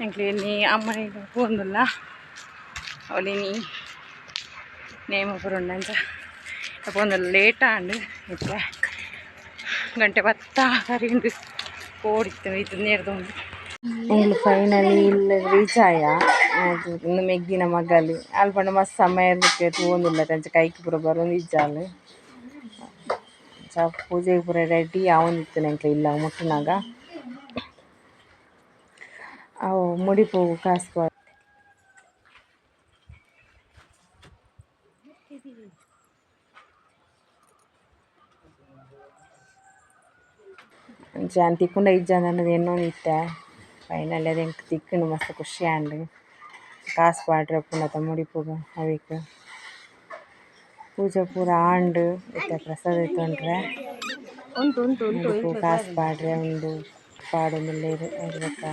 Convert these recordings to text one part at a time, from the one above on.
egentlig అమ్మాయి ఉందిల్ల അവളിനി ನೇಮಪುರ ಅಂತ. അപ്പോൾ ಒಂದು ಲೇಟ್ ಆಂಡ್ ಇತ್ತೆ ಗಂಟೆ ಬತ್ತ ಕರಿಂದ ಓಡಿತ್ತು, ಇದು ನೇರ್ದು ಇಲ್ಲಿ ಫೈನಲಿ ಇಲ್ಲಿ ರೀಚ್ ಆಯ ಅದು ಇನ್ನು ಮೆಗ್ಗಿನ ಮಗಲಿ ಅಲ್ಲಿ ಪಂಡ ಮಸ್ತ್ ಸಮಯ ಇರ್ಲಿಕ್ಕೆ ತಗೊಂಡಿಲ್ಲ ತಂಚ ಕೈಗೆ ಪುರ ಬರೋದು ಇಜ್ಜಾಲು ರೆಡಿ ಯಾವೊಂದಿತ್ತು ನಂಗೆ ಇಲ್ಲ ಮುಟ್ಟಿನಾಗ. முடிப்பு காசு ಜಾನ್ ತಿಕ್ಕೊಂಡು ಐದು ಜನ ಅನ್ನೋದು ಏನೋ ಇತ್ತ ಫೈನಲ್ ಅದು ಹೆಂಗೆ ತಿಕ್ಕಂಡು ಮಸ್ತ್ ಖುಷಿ ಅಂಡು ಕಾಸು ಪಾಡ್ರೆ ಪುನತ ಮುಡಿಪುಗ ಅವಿಕ ಪೂಜೆ ಪೂರ ಆಂಡು ಇತ್ತ ಪ್ರಸಾದ ಇತ್ತೊಂಡ್ರೆ ಕಾಸು ಪಾಡ್ರೆ ಒಂದು ಪಾಡು ಮೇಲೆ ಇರ್ಬೇಕಾ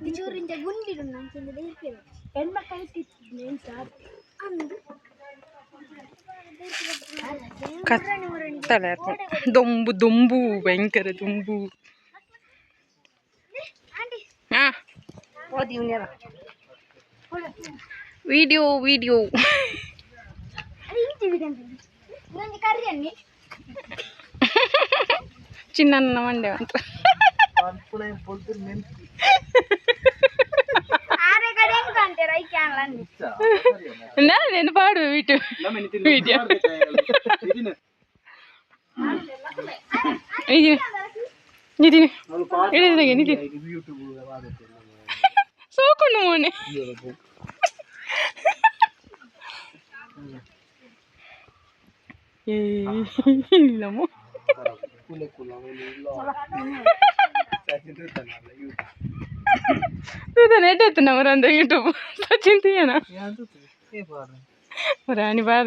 ಕಿಚೂರಿಂದ ಗುಂಡಿರು ನಾನು ಹೆಣ್ಮಕ್ಕಳಿಗೆ ಸಾರ್ ಅಂದು ಕತ್ತಲೆ ದೊಂಬು ದೊಂಬು ಭಯಂಕರ ದೊಂಬು ವಿಡಿಯೋ ವಿಡಿಯೋ చిన్న వండే అంత నేను పాడు వీటి వీడియో ఇది నితిన్ ఇది నితిన్ సోకుండా ఇల్లము నువ్వు నెట్ ఎత్తున్నావు రంద యూట్యూబ్ సచిన్ తీయనా రాని బాధ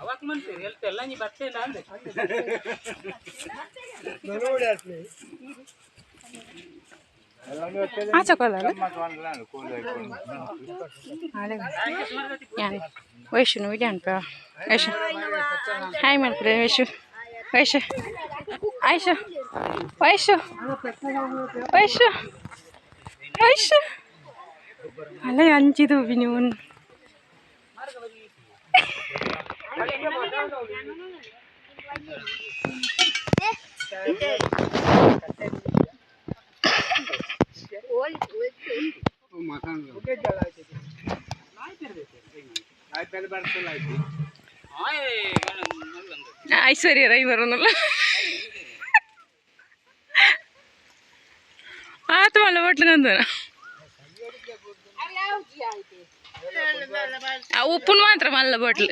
ಅವಾಕ್ ಮನ್ಸಿರಿ ಎಲ್ಲ ನೀ ಬಟ್ಟೆ ಇಲ್ಲ ಅಂದ್ರೆ ಆ ಚಕೋಲಲ್ಲ ವೈಶು ನೋಡಿ ಅನ್ಪ ವೈಶು ಹಾಯ್ ಮಾಡ್ಬಿಡ್ರಿ ವೈಶು ವೈಶು ಆಯ್ಶು ವೈಶು ವೈಶು ವೈಶು ಅಲ್ಲೇ ಅಂಚಿದು ಬಿನಿ ಐಶ್ವರ್ಯ ರೈ ಬರೋನಲ್ಲ ಆತ ಮಲ್ಲ ಬಟ್ಲು ಕಂದು ಉಪ್ಪನ್ನು ಮಾತ್ರ ಮಲ್ಲ ಬಾಟ್ಲು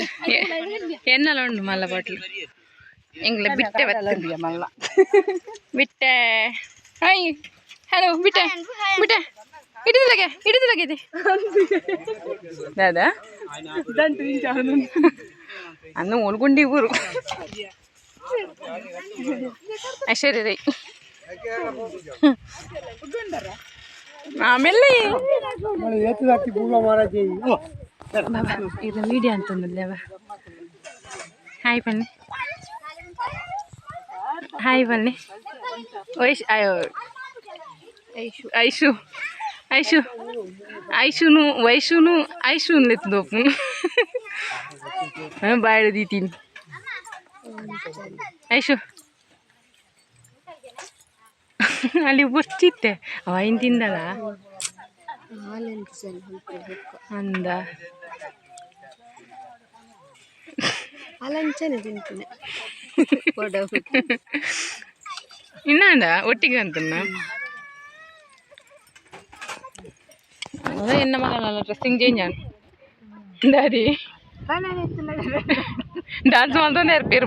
ಎನ್ನಲ್ಲ ಉಂಟು ಮಲ್ಲ ಬಾಟ್ಲು ಎಂಗ್ಲ ಬಿಟ್ಟೆ ಬರ್ತದೆ ಮಲ್ಲ ಬಿಟ್ಟೆ ಹಾಯ್ ಹಲೋ ಬಿಟ್ಟೆ ಬಿಟ್ಟೆ ಹಿಡಿದಿಲ್ಲಗೆ ಹಿಡಿದಿಲ್ಲಗಿದೆ ದಾದಾ ಅನ್ನು ಉಳ್ಗುಂಡಿ ಊರು ಐಶ್ವರ್ಯ ರೈ ಆಮೇಲೆ ಇದು ಮೀಡಿಯಾ ಅಂತಂದಲ್ಲವ ಹಾಯ್ ಬನ್ನಿ ಹಾಯ್ ಬನ್ನಿ ವೈಶ್ ಅಯ್ಯೋ ಐಶು ಐಶು ಐಶುನು ವೈಶುನು ಐಶು ಅನ್ಲೆತ್ತದು ಬಾಯ್ಡ ದೀತೀನಿ ಐಶು ಅಲ್ಲಿ ಬುರ್ಚಿತ್ತೆ ಅವ ಏನು ತಿಂದಲ್ಲ ಅಂದ. ಹಾಲಂಚನೆ ತಿಂತೀನಿ ಇನ್ನಂದ? ಒಟ್ಟಿಗೆ ಅಂತನ್ನ? என்ன மகன் ಡ್ರೆಸ್ಸಿಂಗ್ சேஞ்ச் ದಾರಿ. ಡಾನ್ಸ್ டான்ஸ் வந்து இருப்பீர்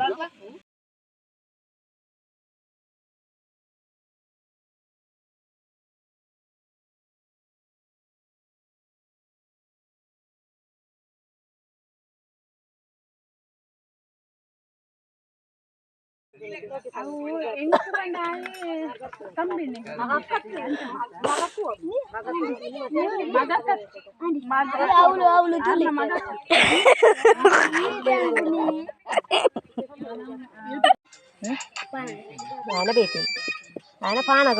అవులు అవులు చూలి ఆయన ಬೇತಿ ఆయన ಪಾನಗ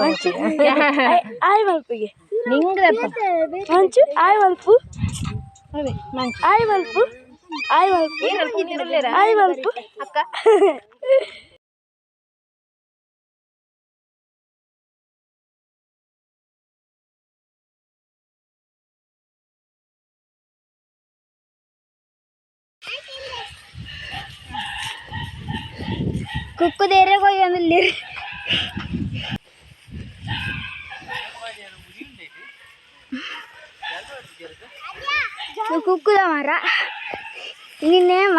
ಆಯ್ ಮಲ್ಪಿಗೆ ನಿಂಗ್ರೆ ಮಂಚು ಆಯ್ ಮಲ್ಪು ಆಯ್ ಮಲ್ಪು ಆಯ್ ಮಲ್ಪು ಆಯ್ ಮಲ್ಪು ಕುಕ್ಕು ದೇರೆ ಕೊಯ್ಯೊಂದಿಲ್ಲ ಕುಕ್ಕುದ ಮರ ನಿನ್ನೇಮ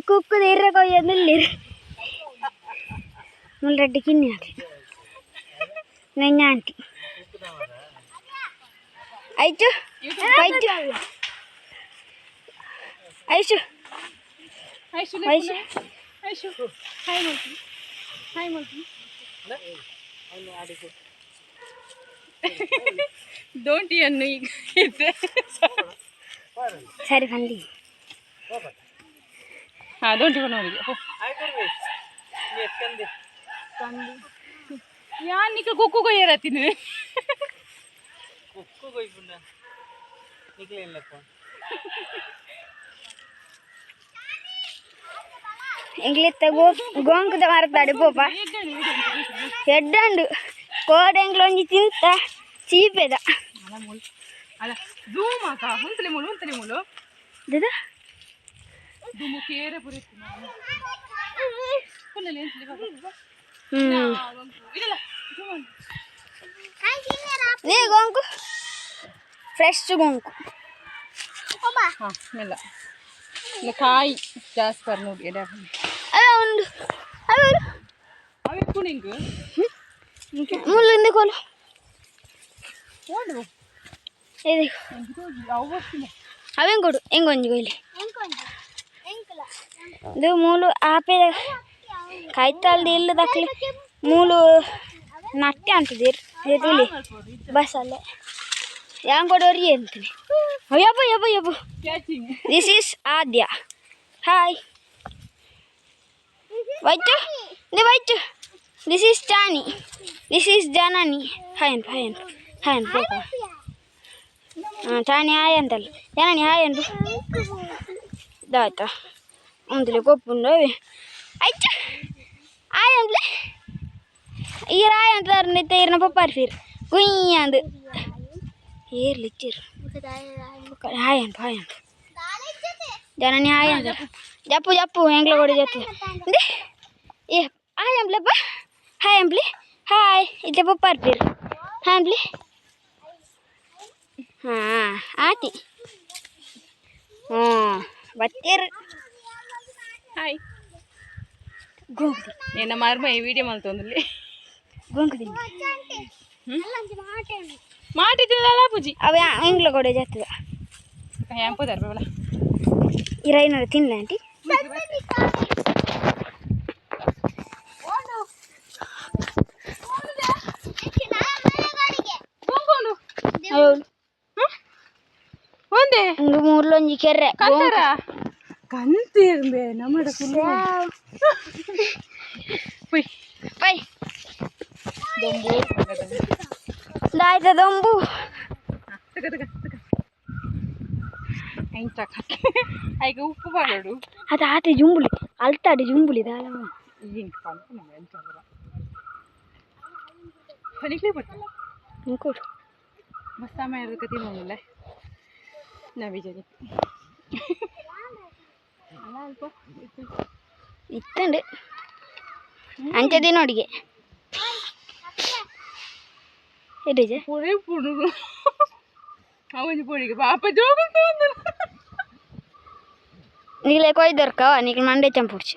ಕುಕ್ಕು ದೇರೆ しょ。はい、もき。はい、もき。Don't you know it? Sorry, Fandi. Ah, don't you know it? I can wait. Yes, can this. Kandi. Yeah, Nika Kuku go here at it. Kuku go even. Nika in the phone. ದುಮು ಕೇರೆ ಪುರಿತ್ತು full ಲೆನ್ಸ್ಲಿ ಬಾಬಾ ಇಲ್ಲ zoom నీ గోంకు fresh గోంకు ಹಾಂ ಮೆಲ್ಲ ಇಲ್ಲ ಕಾಯಿ ಜಾಸ್ತಿ ಬರ್ ನೋಡಿ ಎಡೆ అలా ఉండు ముళ్ళు ఉంది కొలు? ఇది అవి ఇంకోడు ఇంకొంచి కోయలే ఇది మూలు ఆపే కాగితాలు నీళ్ళు దక్కలి. మూలు నట్టి అంటది ఎదులి బస్ అల్లే. ఏం కూడా ఎంత అయ్యబ్బో అయ్యబ్బో అయ్యబ్బో. This is Aadya hi white ఇది white this is Tony this is Janani. Hi and hi and. Hi and పోక హాయ్ అంతలు జనాని హాయ్ అండి. దాత. అందులో గొప్పు ఉండవు అయితే హాయ్ అండి. ఈ రాయ్ అంటారు అంతలైతే ఈరిన పప్పారు ఫీర్ గుయ్యందు ఏర్లు ఇచ్చారు హాయ్ అండి హాయ్ అండి. జానాని హాయ్ అంటారు చెప్పు చెప్పు ఎంకలో కూడా చెప్తుంది హాయ్ అంబ్లబ్బా హాయ్ అంబ్లి హాయ్ ఇట్లా పప్పారు పేరు హాయ్ అంబ్లి ఆతి బత్తేరు హాయ్ గోంకు నిన్న మరమ ఈ వీడియో మలుతుంది గోంకు మాట తినాలా పూజి. అవి ఇంట్లో కూడా చేస్తుంది? ఏం పోతారు ఇరవై నర తినలే ಒಂಜಿ ಕೆರೆ ಕಂತಿರ್ಬೆ ನಮ್ಮಡ ಪೈ ಪೈ ದಾಯ್ತ ದೊಂಬು ಐಗ ಉಪ್ಪು ಮಾಡೋಡು ಅದು ಆತೆ ಜುಂಬುಲಿ ಅಲ್ತಾಡಿ ಜುಂಬುಲಿ ದಾಳ ಏನು ಕಂತ ನಮ್ಗೆ ಎಂತ ಪನಿಕ್ಲೇ ಬರ್ತೀನಿ ಕೊಡು ಮಸ್ತ ಮಾಡಿದ್ರೆ ಕತಿ ನೋಡಲ್ಲ ನಾ ವಿಜಯ್ ಅಲ್ಲ ಅಲ್ಪ ఇత్తండి అంతే తినోడికి ఏంటి ಪುರಿ ಪುಡುಗು ಅವನ ಪುಡಿಗೆ ಪಾಪ ಜೋಗುಂಟು నీకు లేకో దొరకవా నీకు మండే చంపుడుచు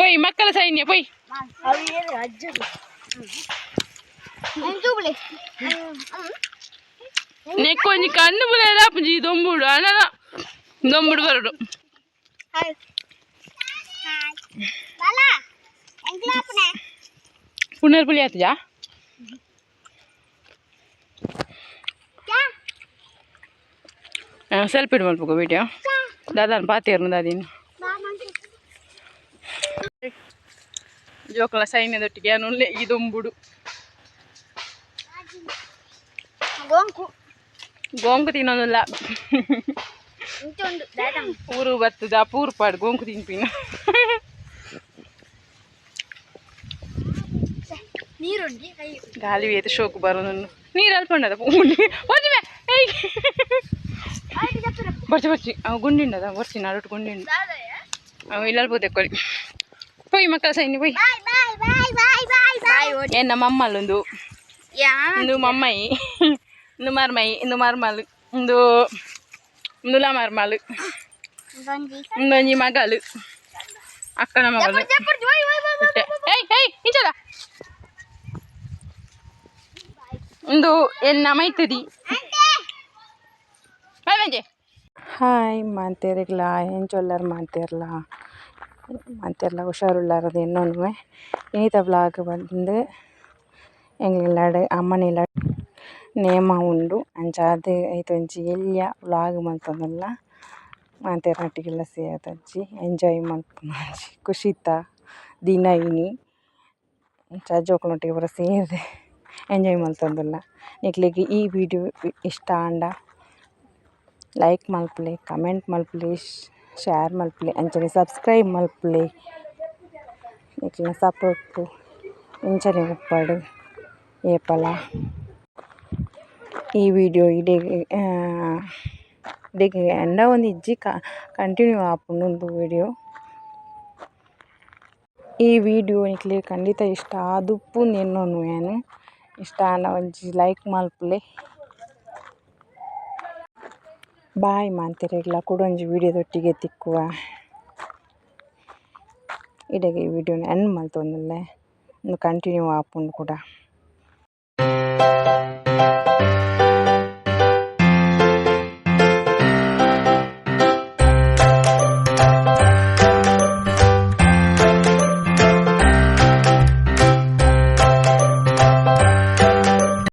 పోయి మక్కల సైన్య పోయి అవి ఏది అజ్జలు చూపులే నీకు కొంచెం కన్ను పులేదా పుంజి దొంబుడు అనరా దొంబుడు వరడు హాయ్ హాయ్ బాలా ఎంక్లాప్నే పునర్ పులియాతజా సెల్ఫీ మలుపుకో వీడియో దాదాని ಜೋಕಳ ಸೈನ್ಯದೊಟ್ಟಿಗೆ ಅನುಲ್ಲೆ ಈ ದೊಂಬುಡು ಗೋಂಕು ಗೋಂಕು ತಿನ್ನೋದಿಲ್ಲ ಊರು ಬರ್ತದ ಪೂರ್ ಪಾಡು ಗೋಂಕು ತಿನ್ಪಿನ. ಗಾಲಿ ಏತ ಶೋಕು ಬರೋದನ್ನು ನೀರು ಅಲ್ಪಂಡದ ಒಜ್ಮೆ ಬರ್ಚಿ ಬರ್ಚಿ ಅವು ಗುಂಡಿಂಡದ ಬರ್ಚಿ ನಾಡೋಟ್ ಗುಂಡಿಂಡ. ಅವು ಇಲ್ಲ ಕೊಳಿ. పోయి మక్కల సైన్య పోయి bye bye bye bye bye bye ಏನ್ ನಮ್ಮ ಅಮ್ಮಲ್ಲೊಂದು యా ಇಂದು ಮಮ್ಮಯಿ ಇಂದು ಮರ್ಮಯಿ ಇಂದು ಮರ್ಮಲು ಇಂದು ಇಂದುಲ ಮರ್ಮಲು గంజి ఇందొంజి మగలు అక్కన మగలు చెప్పండి బాయ్ బాయ్ బాయ్ ಬಿಟ್ಟೆ ಏಯ್ ಏಯ್ ಇಂಚದ ಇಂದು ಎನ್ನ ಮೈತದಿ ಹಾಯ್ ಮಾತೇರಿಗ್ಲ ಏನು ಚೊಲ್ಲರ್ ಮಾತೇರ್ಲ ಮಾತೇರ್ಲ ಹುಷಾರುಳ್ಳಾರದು ಇನ್ನೊಂದು ಇನಿತ ಬ್ಲಾಗ್ ಬಂದು ಎಂಗ್ಲಿಲ್ಲಾಡ್ ಅಮ್ಮನಿಲ್ಲ ನೇಮ ಉಂಡು ಅಂಚಾದ್ ಐತೊಂಜಿ ಎಲ್ಯ ವ್ಲಾಗ್ ಮಲ್ತೊಂದುಲ್ಲ ಮಾತೇರೊಟ್ಟಿಗೆಲ್ಲ ಸೇರತಜ್ಜಿ ಎಂಜಾಯ್ ಮಲ್ಪುನಾಜಿ ಖುಷಿತ ದಿನ ಇನಿ ಜೋಕುಲೊಟ್ಟಿಗೆ ಪೂರ ಸೇರಿದೆ ಎಂಜಾಯ್ ಮಲ್ತೊಂದುಲ್ಲ ನಿಕ್ಲೆಗ್ ಈ ವಿಡಿಯೋ ಇಷ್ಟ ಆಂಡ ಲೈಕ್ ಮಲ್ಪುಲೆ ಕಮೆಂಟ್ ಮಲ್ಪಲೆ ಶೇರ್ ಮಲ್ಪಲೆ ಅಂಚನೆ ಸಬ್ಸ್ಕ್ರೈಬ್ ಮಲ್ಪಲೆ ನಿಕ್ಲಿನ ಸಪೋರ್ಟು ಇಂಚನೆ ಉಪ್ಪಡು ಏಪಲ ಈ ವಿಡಿಯೋ ಇಡೆಗೆ ಇಡೆಗೆ ಎಂಡ ಒಂದು ಇಜ್ಜಿ ಕಂಟಿನ್ಯೂ ಆಪುಂಡು ವಿಡಿಯೋ ಈ ವಿಡಿಯೋ ನಿಕ್ಲೆ ಖಂಡಿತ ಇಷ್ಟ ಆದುಪ್ಪು ಎನ್ನೊನು ಏನು ಇಷ್ಟ ಆಂಡ ಒಂಜಿ ಲೈಕ್ ಮಲ್ಪಲೆ ಬಾಯ್ ಮಾಂತೆರೆಗ್ಲ ಕೊಡೊಂಜಿ ವಿಡಿಯೋದೊಟ್ಟಿಗೆ ತಿಕ್ಕುವ. ಇಡೆಗೆ ಈ ವಿಡಿಯೋನ ಎಂಡ್ ಮಲ್ತೊಂದುಲ್ಲೆ ಉಂದು ಕಂಟಿನ್ಯೂ ಆಪುಂಡು ಕೂಡ.